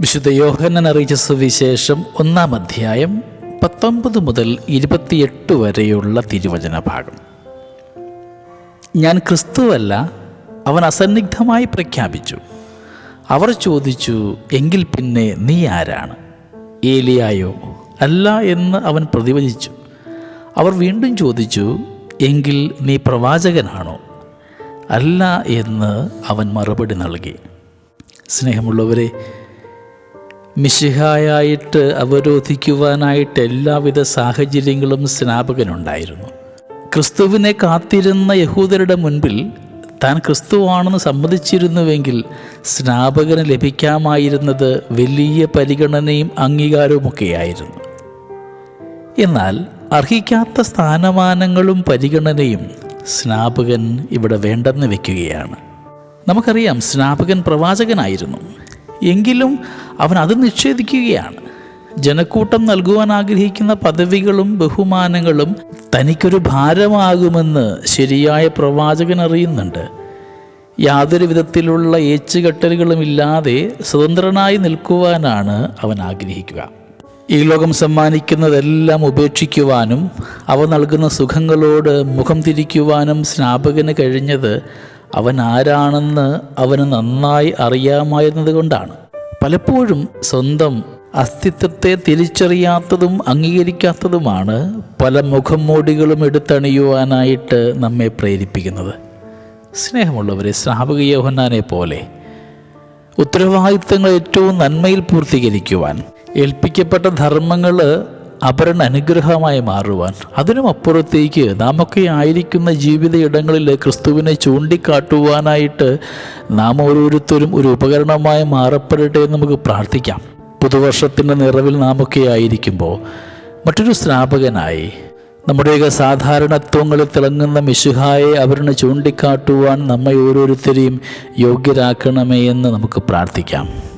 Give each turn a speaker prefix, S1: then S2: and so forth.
S1: വിശുദ്ധ യോഹന്നൻ അറിയിച്ച സുവിശേഷം ഒന്നാം അധ്യായം പത്തൊമ്പത് മുതൽ ഇരുപത്തിയെട്ട് വരെയുള്ള തിരുവചന ഭാഗം ഞാൻ ക്രിസ്തുവല്ല അവൻ അസന്നിഗ്ധമായി പ്രഖ്യാപിച്ചു. അവർ ചോദിച്ചു എങ്കിൽ പിന്നെ നീ ആരാണ്? ഏലിയായോ അല്ല എന്ന് അവൻ പ്രതിവചിച്ചു. അവർ വീണ്ടും ചോദിച്ചു എങ്കിൽ നീ പ്രവാചകനാണോ? അല്ല എന്ന് അവൻ മറുപടി നൽകി. സ്നേഹമുള്ളവരെ മിശിഹായായിട്ട് അവരോധിക്കുവാനായിട്ട് എല്ലാവിധ സാഹചര്യങ്ങളും സ്നാപകനുണ്ടായിരുന്നു. ക്രിസ്തുവിനെ കാത്തിരുന്ന യഹൂദരുടെ മുൻപിൽ താൻ ക്രിസ്തുവാണെന്ന് സമ്മതിച്ചിരുന്നുവെങ്കിൽ സ്നാപകന് ലഭിക്കാമായിരുന്നത് വലിയ പരിഗണനയും അംഗീകാരവുമൊക്കെയായിരുന്നു. എന്നാൽ അർഹിക്കാത്ത സ്ഥാനമാനങ്ങളും പരിഗണനയും സ്നാപകൻ ഇവിടെ വേണ്ടെന്ന് വയ്ക്കുകയാണ് നമുക്കറിയാം സ്നാപകൻ പ്രവാചകനായിരുന്നു. എങ്കിലും അവൻ അത് നിഷേധിക്കുകയാണ്. ജനക്കൂട്ടം നൽകുവാൻ ആഗ്രഹിക്കുന്ന പദവികളും ബഹുമാനങ്ങളും തനിക്കൊരു ഭാരമാകുമെന്ന് ശരിയായ പ്രവാചകൻ അറിയുന്നുണ്ട്. യാതൊരു വിധത്തിലുള്ള ഏച്ചുകെട്ടലുകളും ഇല്ലാതെ സ്വതന്ത്രനായി നിൽക്കുവാനാണ് അവൻ ആഗ്രഹിക്കുക. ഈ ലോകം സമ്മാനിക്കുന്നതെല്ലാം ഉപേക്ഷിക്കുവാനും അവ നൽകുന്ന സുഖങ്ങളോട് മുഖം തിരിക്കുവാനും സ്നാപകന് കഴിഞ്ഞത് അവൻ ആരാണെന്ന് അവന് നന്നായി അറിയാമായിരുന്നത് കൊണ്ടാണ്. പലപ്പോഴും സ്വന്തം അസ്തിത്വത്തെ തിരിച്ചറിയാത്തതും അംഗീകരിക്കാത്തതുമാണ് പല മുഖംമൂടികളും എടുത്തണിയുവാനായിട്ട് നമ്മെ പ്രേരിപ്പിക്കുന്നത്. സ്നേഹമുള്ളവരെ സ്നാപക യോഹന്നാനെ പോലെ ഉത്തരവാദിത്തങ്ങൾ ഏറ്റവും നന്മയിൽ പൂർത്തീകരിക്കുവാൻ ഏൽപ്പിക്കപ്പെട്ട ധർമ്മങ്ങൾ അപരൻ അനുഗ്രഹമായി മാറുവാൻ. അതിനും അപ്പുറത്തേക്ക് നാമൊക്കെ ആയിരിക്കുന്ന ജീവിത ഇടങ്ങളിൽ ക്രിസ്തുവിനെ ചൂണ്ടിക്കാട്ടുവാനായിട്ട് നാം ഓരോരുത്തരും ഒരു ഉപകരണമായി മാറപ്പെടട്ടെ എന്ന് നമുക്ക് പ്രാർത്ഥിക്കാം. പുതുവർഷത്തിന്റെ നിറവിൽ നാമൊക്കെ ആയിരിക്കുമ്പോൾ മറ്റൊരു സ്നാപകനായി നമ്മുടെയൊക്കെ സാധാരണത്വങ്ങളിൽ തിളങ്ങുന്ന മിശുഹായെ അവരിനെ ചൂണ്ടിക്കാട്ടുവാൻ നമ്മെ ഓരോരുത്തരെയും യോഗ്യരാക്കണമേ എന്ന് നമുക്ക് പ്രാർത്ഥിക്കാം.